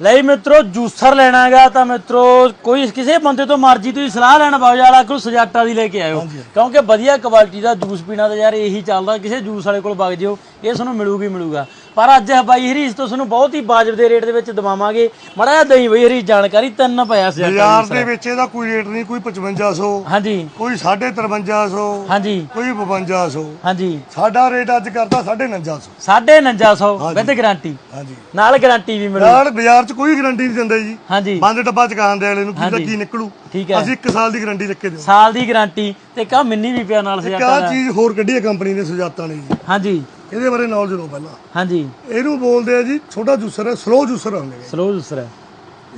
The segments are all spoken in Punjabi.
ਲਈ ਮਿੱਤਰੋ ਜੂਸਰ ਲੈਣਾਗਾ ਤਾਂ ਮਿੱਤਰੋ ਕੋਈ ਕਿਸੇ ਬੰਦੇ ਤੋਂ ਮਰਜ਼ੀ ਤੁਸੀਂ ਸਲਾਹ ਲੈਣ ਬਾਜ ਵਾਲਾ ਕੋਲ ਸਜਾਟਾ ਦੀ ਲੈ ਕੇ ਆਇਓ। ਕਿਉਂਕਿ ਵਧੀਆ ਕੁਆਲਿਟੀ ਦਾ ਜੂਸ ਪੀਣਾ ਤਾਂ ਯਾਰ ਇਹੀ ਚੱਲਦਾ ਕਿਸੇ ਜੂਸ ਵਾਲੇ ਕੋਲ ਵਗ ਜਿਓ ਇਹ ਤੁਹਾਨੂੰ ਮਿਲੂਗੀ ਮਿਲੂਗਾ। ਪਰ ਅੱਜ ਬਾਈ ਹਰੀਸ ਤੋਂ ਤੁਹਾਨੂੰ ਬਹੁਤ ਹੀ ਵਾਜਬ ਦੇ ਰੇਟ ਦੇ ਵਿੱਚ ਦਵਾਵਾਂਗੇ। ਮੜਾ ਜਿਹਾ ਦਈ ਬਈ ਹਰੀਸ ਜਾਣਕਾਰੀ ਤਿੰਨ ਪਿਆ ਸਜਾਟਾ ਬਾਜ਼ਾਰ ਦੇ ਵਿੱਚ ਇਹਦਾ ਕੋਈ ਰੇਟ ਨਹੀਂ ਕੋਈ 5500 ਹਾਂਜੀ। ਕੋਈ 5350 ਹਾਂਜੀ। ਕੋਈ 5200 ਹਾਂਜੀ। ਸਾਡਾ ਰੇਟ ਅੱਜ ਕਰਦਾ 5950 4950 ਵਿਦ ਗਾਰੰਟੀ ਹਾਂਜੀ। ਨਾਲ ਗਾਰੰਟੀ ਵੀ ਮਿਲੂ। ਯਾਰ ਬਾਜ਼ਾਰ 'ਚ ਕੋਈ ਗਾਰੰਟੀ ਨਹੀਂ ਦਿੰਦਾ ਜੀ। ਹਾਂਜੀ। ਬੰਦ ਡੱਬਾ ਚਕਾਨ ਦੇ ਵਾਲੇ ਨੂੰ ਕੀ। ਕੀ ਨਿਕਲੂ? ਠੀਕ ਹੈ। ਅਸੀਂ 1 ਸਾਲ ਦੀ ਗਾਰੰਟੀ ਰੱਖੇ ਦਿਓ। ਸਾਲ ਦੀ ਗਾਰੰਟੀ ਤੇ ਕਾ ਮਿੰਨੀ ਵੀ ਪਿਆ ਨਾਲ ਸਜਾਟਾ ਕਿਆ ਚੀਜ਼ ਹੋਰ ਕੱਢੀ ਹੈ ਕੰਪਨੀ ਨੇ ਸੁਜਾਤਾ ਨੇ ਜੀ। ਹਾਂਜੀ। ਇਹਦੇ ਬਾਰੇ ਨੌਲੇਜ ਲਓ ਪਹਿਲਾਂ। ਹਾਂਜੀ। ਇਹਨੂੰ ਬੋਲਦੇ ਆ ਜੀ ਛੋਟਾ ਜੂਸਰ ਹੈ ਸਲੋ ਜੂਸਰ ਹੁੰਦੇ ਨੇ ਸਲੋ ਜੂਸਰ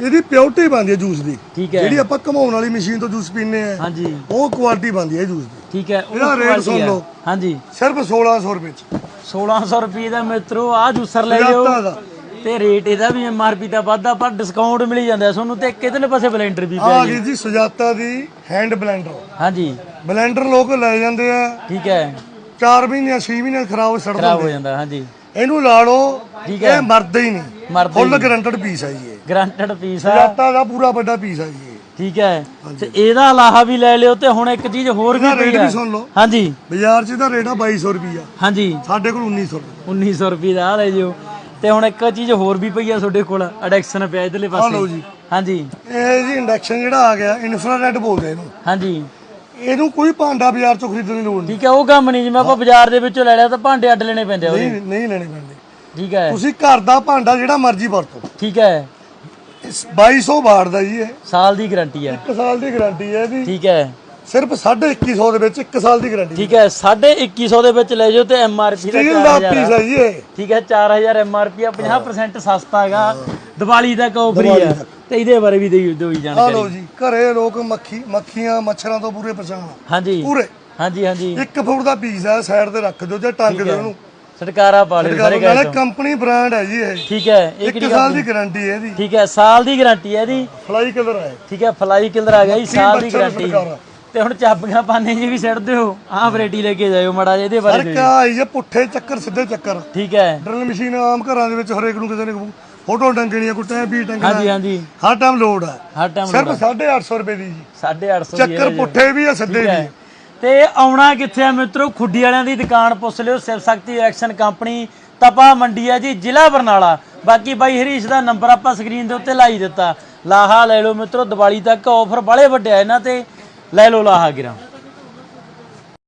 ਇਹਦੀ ਪਿਓਰਟੀ ਬਣਦੀ ਹੈ ਜੂਸ ਦੀ। ਠੀਕ ਹੈ। ਜਿਹੜੀ ਆਪਾਂ ਘਮਾਉਣ ਵਾਲੀ ਮਸ਼ੀਨ ਤੋਂ ਜੂਸ ਪੀਂਦੇ ਆ ਹਾਂਜੀ। ਉਹ ਕੁਆਲਿਟੀ ਬਣਦੀ ਹੈ ਜੂਸ ਦੀ। ਠੀਕ ਹੈ ਉਹ ਇਹਦਾ ਰੇਟ ਸੁਣ ਹੈ। ਲਓ। ਹਾਂਜੀ। ਸਿਰਫ 1600 ਰੁਪਏ ਚ। 1600 ਰੁਪਏ ਦਾ ਮਿੱਤਰੋ ਆ ਜੂਸਰ ਲੈ ਲਿਓ। ਤੇ ਰੇਟ ਇਹਦਾ ਵੀ ਐਮਆਰਪੀ ਦਾ ਵਾਧਾ ਪਰ ਡਿਸਕਾਊਂਟ ਮਿਲ ਜਾਂਦਾ ਤੁਹਾਨੂੰ ਤੇ ਕਿਤੇ ਪਾਸੇ ਬਲੈਂਡਰ ਵੀ ਪਿਆ ਗਈ। ਜੀ ਸੁਜਾਤਾ ਦੀ ਹੈਂਡ ਬਲੈਂਡਰ ਹਾਂਜੀ। ਬਲੈਂਡਰ ਲੋਕ ਲੈ ਜਾਂਦੇ ਆ। ਠੀਕ ਹੈ। 4 ਮਹੀਨੇ 6 ਮਹੀਨੇ ਖਰਾਬ ਸੜ ਖਰਾਬ ਹੋ ਜਾਂਦਾ ਹਾਂਜੀ। ਇਹਨੂੰ ਲਾ ਲਓ ਹੈ। ਇਹ ਮਰਦਾ ਹੀ ਨਹੀਂ। ਮਰਦਾ ਫੁੱਲ ਗਰੰਟਡ ਪੀਸ ਹੈ ਜੀ ਇਹ। ਗਰੰਟਡ ਪੀਸ ਆ। ਸੁਜਾਤਾ ਦਾ ਪੂਰਾ ਵੱਡਾ ਪੀਸ ਹੈ ਜੀ ਠੀਕ ਹੈ। ਤੇ ਇਹਦਾ ਇਲਾਹਾ ਵੀ ਲੈ ਲਿਓ ਤੇ ਹੁਣ ਇੱਕ ਚੀਜ਼ ਹੋਰ ਵੀ ਪਈ ਸੁਣ ਲਓ। ਹਾਂਜੀ। ਬਾਜ਼ਾਰ 'ਚ ਇਹਦਾ ਰੇਟ ਆ 2200 ਰੁਪਈਆ। ਹਾਂਜੀ। ਸਾਡੇ ਕੋਲ 1900 ਰੁਪਏ 1900 ਰੁਪਏ ਦਾ ਲੈ ਜਿਓ। ਤੇ ਹੁਣ ਇੱਕ ਚੀਜ਼ ਹੋਰ ਵੀ ਪਈ ਆ ਤੁਹਾਡੇ ਕੋਲ ਅਡੈਕਸ਼ਨ ਪਿਆ ਇਧਰਲੇ ਲਓ ਪਾਸੇ। ਜੀ। ਹਾਂਜੀ। ਇਹ ਜੀ ਇੰਡਕਸ਼ਨ ਜਿਹੜਾ ਆ ਗਿਆ ਇਨਫਰਾਰੈਡ ਬੋਲਦੇ ਇਹਨੂੰ। ਹਾਂਜੀ। ਇਹਨੂੰ ਕੋਈ ਭਾਂਡਾ ਬਾਜ਼ਾਰ 'ਚੋਂ ਖਰੀਦਣ ਦੀ ਲੋੜ ਨਹੀਂ। ਠੀਕ ਹੈ ਉਹ ਕੰਮ ਨਹੀਂ ਜਿਵੇਂ ਆਪਾਂ ਬਾਜ਼ਾਰ ਦੇ ਵਿੱਚੋਂ ਲੈ ਲਿਆ ਤਾਂ ਭਾਂਡੇ ਅੱਡ ਲੈਣੇ ਪੈਂਦੇ ਆ ਉਹਦੇ। ਨਹੀਂ ਨਹੀਂ ਲੈਣੇ ਪੈਂਦੇ। ਠੀਕ ਹੈ। ਤੁਸੀਂ ਘਰ ਦਾ ਭਾਂਡਾ ਜਿਹੜਾ ਮਰਜ਼ੀ ਵਰਤੋ। ਠੀਕ ਹੈ। ਇਸ 2200 ਬਾੜ ਦਾ ਜੀ ਇਹ। ਸਾਲ ਦੀ ਗਾਰੰਟੀ ਹੈ। 1 ਸਾਲ ਦੀ ਗਾਰੰਟੀ ਹੈ ਇਹਦੀ ਠੀਕ ਹੈ। ਸਿਰਫ 2150 ਦੇ ਵਿੱਚ 1 ਸਾਲ ਦੀ ਗਾਰੰਟੀ ਠੀਕ ਹੈ 2150 ਦੇ ਵਿੱਚ ਲੈ ਜਾਓ ਤੇ ਐਮਆਰਪੀ ਦਾ ਸਟੀਲ ਦਾ 4000 ਪੀਸ ਹੈ ਜੀ ਇਹ। ਠੀਕ ਹੈ 4000 ਐਮਆਰਪੀ ਆ 50% ਸਸਤਾ ਹੈਗਾ। ਦੀਵਾਲੀ ਤੱਕ ਆਫਰ ਹੀ ਆ। ਤੇ ਇਹਦੇ ਬਾਰੇ ਵੀ ਦੇਈ ਦੋਈ ਆ ਜਾਣਕਾਰੀ ਲਓ ਜੀ ਘਰੇ ਲੋਕ ਮੱਖੀ ਮੱਖੀਆਂ ਮੱਛਰਾਂ ਤੋਂ ਪੂਰੇ ਆ। ਹਾਂਜੀ। ਪੂਰੇ। ਹਾਂਜੀ ਹਾਂਜੀ। 1 ਫੁੱਟ ਦਾ ਪੀਸ ਹੈ ਸਾਈਡ ਤੇ ਰੱਖ ਦਿਓ ਜਾਂ ਟੰਗ ਦਿਓ ਇਹਨੂੰ। ਛਟਕਾਰਾ ਪਾ ਲਿਓ ਸਾਰੇ ਗਾਇਸ ਕੰਪਨੀ ਬ੍ਰਾਂਡ ਹੈ ਜੀ ਇਹ। ਠੀਕ ਹੈ ਇਹ 1 ਸਾਲ ਦੀ ਗਾਰੰਟੀ ਹੈ ਇਹਦੀ। ਠੀਕ ਹੈ ਸਾਲ ਦੀ ਗਾਰੰਟੀ ਹੈ ਇਹਦੀ। ਫਲਾਈ ਕਲਰ ਹੈ। ਠੀਕ ਹੈ ਫਲਾਈ ਕਿਲਰ ਆ ਗਿਆ ਜੀ ਸਾਲ ਦੀ ਗਾਰੰਟੀ। ਤੇ ਹੁਣ ਚਾਬੀਆਂ ਪਾਣੇ ਜੀ ਵੀ ਛੱਡ ਦਿਓ। ਆਹ ਵੈਰਾਈਟੀ ਲੈ ਕੇ ਜਾਇਓ ਮੜਾ ਇਹਦੇ ਬਾਰੇ ਸਰ ਕਿਆ ਆਈ ਹੈ ਪੁੱਠੇ ਚੱਕਰ ਸਿੱਧੇ ਚੱਕਰ। ਠੀਕ ਹੈ। ਡਰਿਲ ਮਸ਼ੀਨ ਆਮ ਘਰਾਂ ਦੇ ਵਿੱਚ ਹਰੇਕ ਨੂੰ ਕਿਸੇ ਨੇ ਫੋਟੋ ਟੰਗਣੀ ਹੈ ਕੋਈ ਟੈਂ ਵੀ ਟੰਗਣਾ ਹਾਂਜੀ ਹਾਂਜੀ। ਹਰ ਟਾਈਮ ਲੋਡ ਹੈ। ਹਰ ਟਾਈਮ ਸਿਰਫ 850 ਰੁਪਏ ਦੀ ਜੀ। 850 ਚੱਕਰ ਪੁੱਠੇ ਵੀ ਆ ਸਿੱਧੇ ਵੀ ਆ। ਤੇ ਆਉਣਾ ਕਿੱਥੇ ਆ ਮਿੱਤਰੋ? ਖੁੱਡੀ ਵਾਲਿਆਂ ਦੀ ਦੁਕਾਨ ਪੁੱਛ ਲਿਓ ਸਿਵ ਸ਼ਕਤੀ ਐਕਸ਼ਨ ਕੰਪਨੀ ਤਪਾ ਮੰਡੀ ਹੈ ਜੀ ਜ਼ਿਲ੍ਹਾ ਬਰਨਾਲਾ। ਬਾਕੀ ਬਾਈ ਹਰੀਸ਼ ਦਾ ਨੰਬਰ ਆਪਾਂ ਸਕਰੀਨ ਦੇ ਉੱਤੇ ਲਾਈ ਦਿੱਤਾ। ਲਾਹਾ ਲੈ ਲਓ ਮਿੱਤਰੋ ਦੀਵਾਲੀ ਤੱਕ ਆਫਰ ਬੜੇ ਵੱਡੇ ਆ ਇਹਨਾਂ ਤੇ। ਲੈ ਲਓ ਲਾਹਾ ਗਿਰਾ